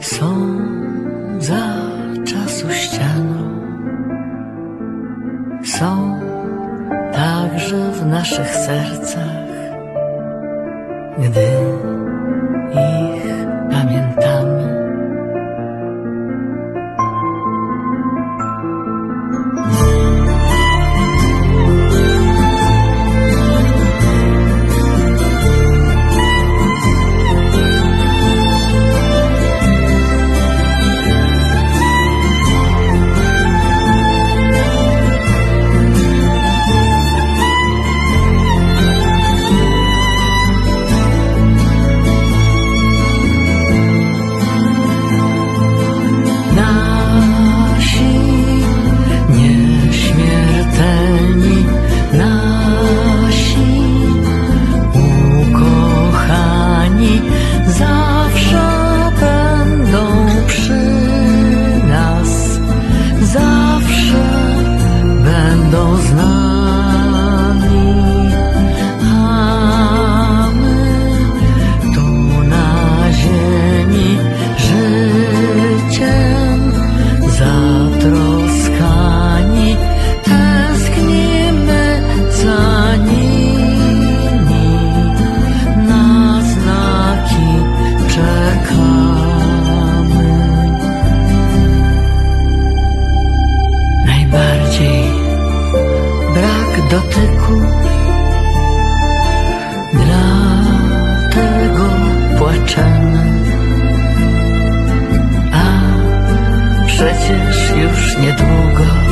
są za czasu ścianą, są także w naszych sercach, gdy ich najbardziej brak dotyku. Dlatego płaczemy. A przecież już niedługo